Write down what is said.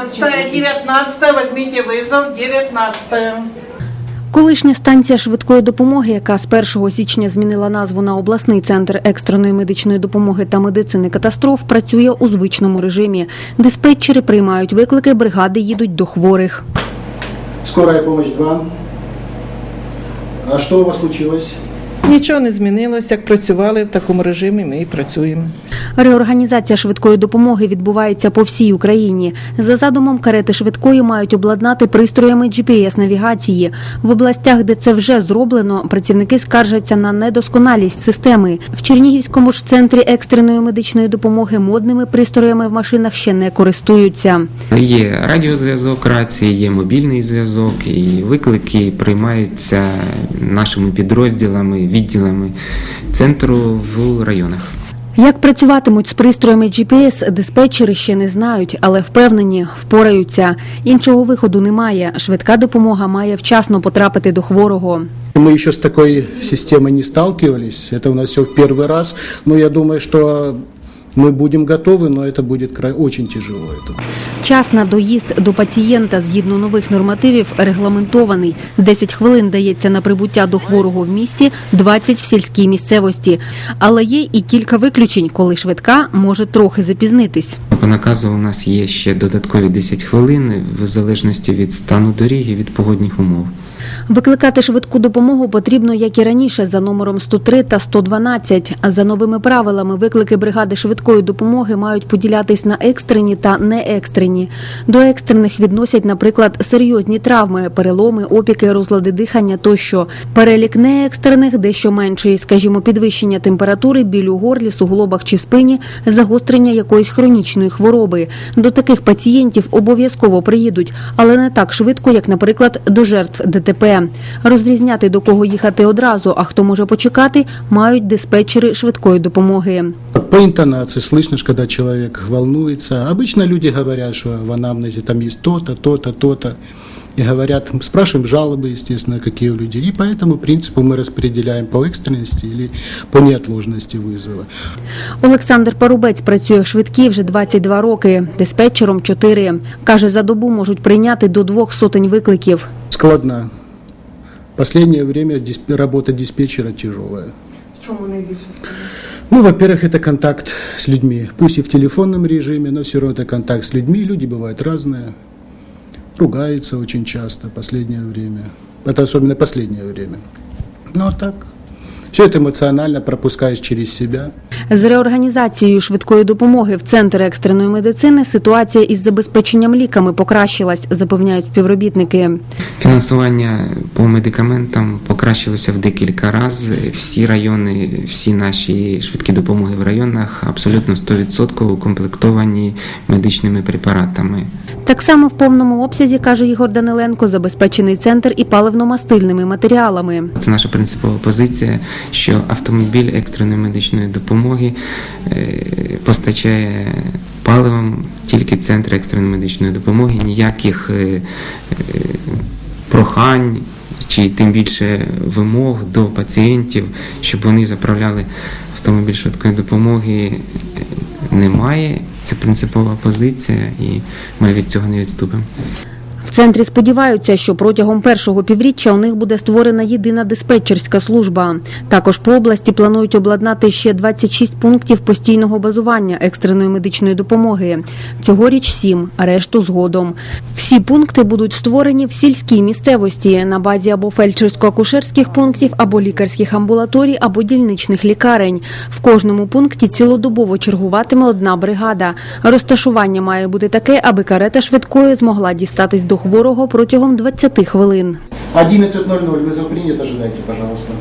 18 19 возьмите вызов, 19 Колишня станція швидкої допомоги, яка з 1 січня змінила назву на обласний центр екстреної медичної допомоги та медицини катастроф, працює у звичному режимі. Диспетчери приймають виклики, бригади їдуть до хворих. Скорая помощь 2. А что у вас случилось? Нічого не змінилось. Як працювали в такому режимі, ми і працюємо. Реорганізація швидкої допомоги відбувається по всій Україні. За задумом, карети швидкої мають обладнати пристроями GPS-навігації. В областях, де це вже зроблено, працівники скаржаться на недосконалість системи. В Чернігівському ж центрі екстреної медичної допомоги модними пристроями в машинах ще не користуються. Є радіозв'язок, рації, є мобільний зв'язок, і виклики приймаються нашими підрозділами, відділами центру в районах. Як працюватимуть з пристроями GPS, диспетчери ще не знають, але впевнені, впораються. Іншого виходу немає. Швидка допомога має вчасно потрапити до хворого. Мы еще с такой системой не сталкивались. Это у нас все в первый раз. Но я думаю, что мы будем готовы, но это будет край очень тяжело. Это. Час на доїзд до пацієнта згідно нових нормативів регламентований. 10 хвилин дається на прибуття до хворого в місті, 20 в сільській місцевості. Але є і кілька виключень, коли швидка може трохи запізнитись. По наказу у нас є ще додаткові 10 хвилин в залежності від стану доріги, від погодних умов. Викликати швидку допомогу потрібно, як і раніше, за номером 103 та 112. А За новими правилами виклики бригади швидкої допомоги мають поділятись на екстрені та неекстрені. До екстрених відносять, наприклад, серйозні травми, переломи, опіки, розлади дихання тощо. Перелік неекстрених дещо менший, скажімо, підвищення температури, біль у горлі, суглобах чи спині, загострення якоїсь хронічної хвороби. До таких пацієнтів обов'язково приїдуть, але не так швидко, як, наприклад, до жертв ДТП. Розрізняти до кого їхати одразу, а хто може почекати, мають диспетчери швидкої допомоги. По интонации слышно, когда человек волнуется. Обычно люди говорят, что в анамнезе там есть то-то, то-то, то-то. И говорят, спрашиваем жалобы, естественно, какие у людей. И по этому принципу мы распределяем по экстренности или по неотложности вызова. Олександр Парубець працює в швидкій вже 22 роки, диспетчером 4. Каже, за добу можуть прийняти до двох сотень викликів. Складно. Последнее время дисп- работа диспетчера тяжелая. В чому найбільше Ну, во-первых, это контакт с людьми. Пусть и в телефонном режиме, но все равно это контакт с людьми. Люди бывают разные. Ругаются очень часто последнее время. Это особенно последнее время. Ну, а так. Все это эмоционально пропускаешь через себя. З реорганізацією швидкої допомоги в центр екстреної медицини ситуація із забезпеченням ліками покращилась, запевняють співробітники. Фінансування по медикаментам покращилося в декілька разів. Всі райони, всі наші швидкі допомоги в районах абсолютно 100% укомплектовані медичними препаратами. Так само в повному обсязі, каже Ігор Даниленко, забезпечений центр і паливно-мастильними матеріалами. Це наша принципова позиція, що автомобіль екстреної медичної допомоги е, постачає паливом тільки центр екстреної медичної допомоги, ніяких е, е, прохань чи тим більше вимог до пацієнтів, щоб вони заправляли автомобіль швидкої допомоги. Немає, це принципова позиція, і ми від цього не відступимо. Центрі сподіваються, що протягом першого півріччя у них буде створена єдина диспетчерська служба. Також по області планують обладнати ще 26 пунктів постійного базування екстреної медичної допомоги. Цьогоріч сім, а решту згодом. Всі пункти будуть створені в сільській місцевості на базі або фельдшерсько-акушерських пунктів, або лікарських амбулаторій, або дільничних лікарень. В кожному пункті цілодобово чергуватиме одна бригада. Розташування має бути таке, аби карета швидкої змогла дістатись до хворого протягом 20 хвилин. 11.00, ви прийнято, ожидайте, пожалуйста.